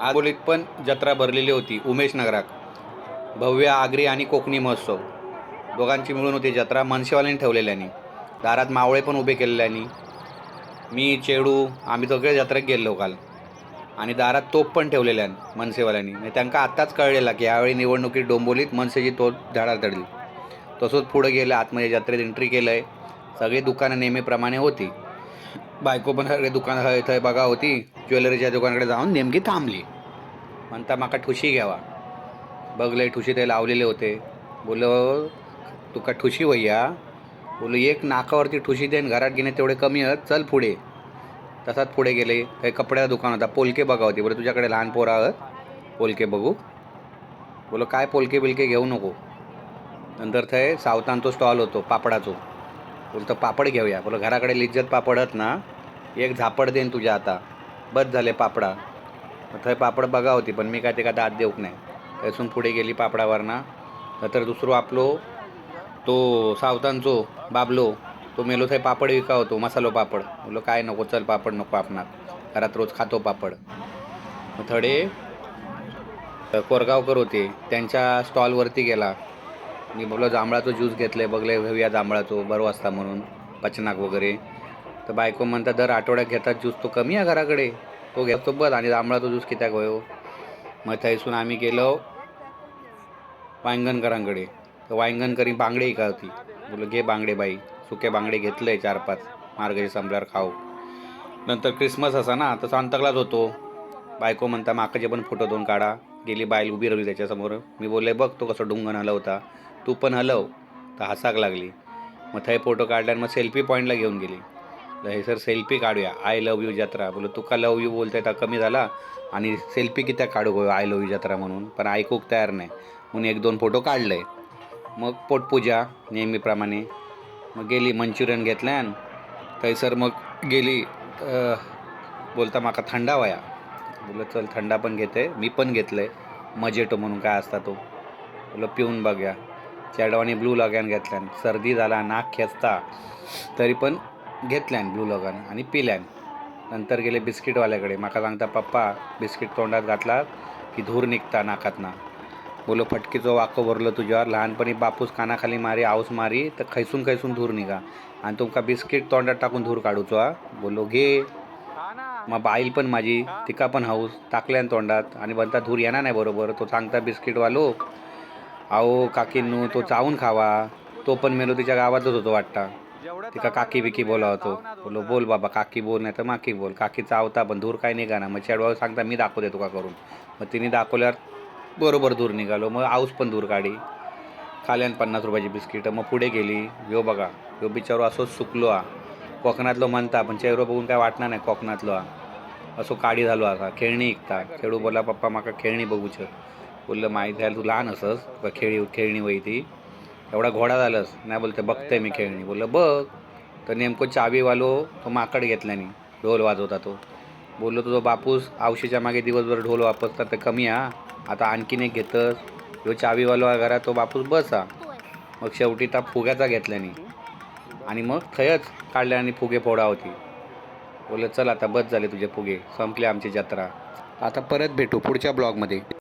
आगोलीत पण जत्रा भरलेली होती उमेश नगरात. भव्य आगरी आणि कोकणी महोत्सव. दोघांची मिळून होती जत्रा मनसेवाल्यांनी ठेवलेल्यानी दारात मावळे पण उभे केलेल्यानी मी चेडू आम्ही सगळे जत्रेत गेलो काल. आणि दारात तोप पण ठेवलेल्यान मनसेवाल्यांनी. आणि त्यांना आत्ताच कळलेला की यावेळी निवडणुकीत डोंबोलीत मनसेची तोप झाडात धडली. तसंच पुढं गेलं आतमध्ये जत्रेत एंट्री केलं आहे सगळी दुकानं नेहमीप्रमाणे होती. बायको पण सगळे दुकान हय थंय बघा होती. ज्वेलरीच्या दुकानाकडे जाऊन नेमकी थांबली. म्हणता माका ठुशी घ्यावा. बघले ठुशी ते लावलेले होते. बोलो तुका ठुशी वय्या बोलो एक नाकावरती ठुशी देन घरात घेणे तेवढे कमी आहेत चल पुढे. तसाच पुढे गेले. काही कपड्याचं दुकान होता. पोलके बघा होती. बोले तुझ्याकडे लहान पोरं आहेत पोलके बघू. बोलो काय पोलके बिलके घेऊ नको. नंतर थंय सावतांचो स्टॉल होतो पापडाचो. बोलतं पापड घेऊया. बोलो घराकडे लिज्जत पापडत ना एक झापड देईन तुझ्या आता. बस झाले पापडा. थंय पापड बघा होती पण मी काय ते का दात देऊक नाही. थंयसून पुढे गेली पापडावरना. तर दुसरो आपलो तो सावतांचो बाबलो तो मेलो थंय पापड विका होतो मसालो पापड. बोलो काय नको चल पापड नको आपणाक. घरात रोज खातो पापड. थडे कोरगावकर होते त्यांच्या स्टॉलवरती गेला. मी बोललो जांभळाचं ज्यूस घेतलं आहे बघले घेऊया जांभळाचं बरं वाजता म्हणून पचनाक वगैरे. तर बायको म्हणतात दर आठवड्यात घेतात ज्यूस तो कमी आहे घराकडे. तो घेतो बस आणि जांभळाचा ज्यूस कित्याक वयो हो? मग थंयसून आम्ही गेलो वांगणकरांकडे. तर वांगणकरी बांगडे का होती बोललो घे बांगडे बाई सुके बांगडे घेतले चार पाच मार्गशी संपल्यावर खाऊ. नंतर क्रिसमस असा ना तर सांताक्लाज होतो. बायको म्हणता माकाचे पण फोटो दोन काढा. गेली बायल उभी राहिली त्याच्यासमोर. मी बोलले बघ तो कसं डुंगण हलवता तू पण हलव. तर हसाक लागली. मग थंय फोटो काढल्यावर मग सेल्फी पॉईंटला घेऊन गेली. तर हे सर सेल्फी काढूया. आय लव्ह यू जत्रा. बोलो तुका लव्ह यू बोलताय तर कमी झाला. आणि सेल्फी कित्याक काढू गो? आय लव्ह यू जत्रा म्हणून. पण ऐकूक तयार नाही. म्हणून एक दोन फोटो काढले. मग पोटपूजा नेहमीप्रमाणे. मग गेली मंचुरियन घेतल्यान. थंयसर मग गेली बोलता माका थंडा वया बोललं चल थंडा पण घेते मी पण घेतलं आहे मजेटो म्हणून काय असता तो. बोललं पिऊन बघूया. चॅडवानी ब्लू लगान घेतल्यान. सर्दी झाला नाक खेचता. तरी पण घेतल्यान ब्लू लगान आणि पिल्यान. नंतर गेले बिस्किटवाल्याकडे. माका सांगता पप्पा बिस्किट तोंडात घातला की धूर निघता नाकातना. बोलो फटकीचो वाको भरलो तुझ्यावर लहानपणी बापूस कानाखाली मारी आऊस मारी तर खैसून खैसून धूर निघा. आणि तुमका बिस्किट तोंडात टाकून धूर काढूचो हा. बोलो घे. मग बाईल पण माझी तिका पण हाऊस टाकल्यान तोंडात. आणि म्हणता धूर येणार नाही बरोबर. तो सांगता बिस्किटवालो अहो काकींनू तो चावून खावा. तो पण मेलो तिच्या गावातच होतो वाटता. तिका काकी बिकी बोला होतो. बोलो बोल बाबा काकी बोल नाही तर माकी बोल. काकी चावता पण धूर काय निघा ना मग चेडवाऊ सांगता मी दाखवते तुका करून. मग तिने दाखवल्यावर बरोबर धूर निघालो. मग आऊस पण धूर काढी. खाल्यान पन्नास रुपयाची बिस्किटं. मग पुढे गेली. यो बघा यो बिचारो असोच सुकलो हा कोकणातलो म्हणता पण चेहरो बघून काय वाटणार नाही कोकणातलो हा. असो काडी झालो असा खेळणी ऐकता खेळू बोला पप्पा माका खेळणी बघूच. बोललं माहीत झालं तू लहान असस का खेळी खेळणी वय ती. एवढा घोडा झालंस नाही बोलते बघते मी खेळणी. बोललं बघ. तर नेमकं चावीवालो तो माकड घेतल्यानी ढोल वाजवता तो. बोललो तुझा बापूस आवशीच्या मागे दिवसभर ढोल वापरतात तर कमी हा. आता आणखीन एक घेतस. ह्यो चावीवालो आहे घरात तो बापूस बस हा. मग शेवटी त्या फुग्याचा घेतल्यानी आणि मग थंयच काढल्या आणि फुगे फोडा होती. बोललं चल आता बस झाले तुझे फुगे. संपले आमची जत्रा. आता परत भेटू पुढच्या ब्लॉगमध्ये.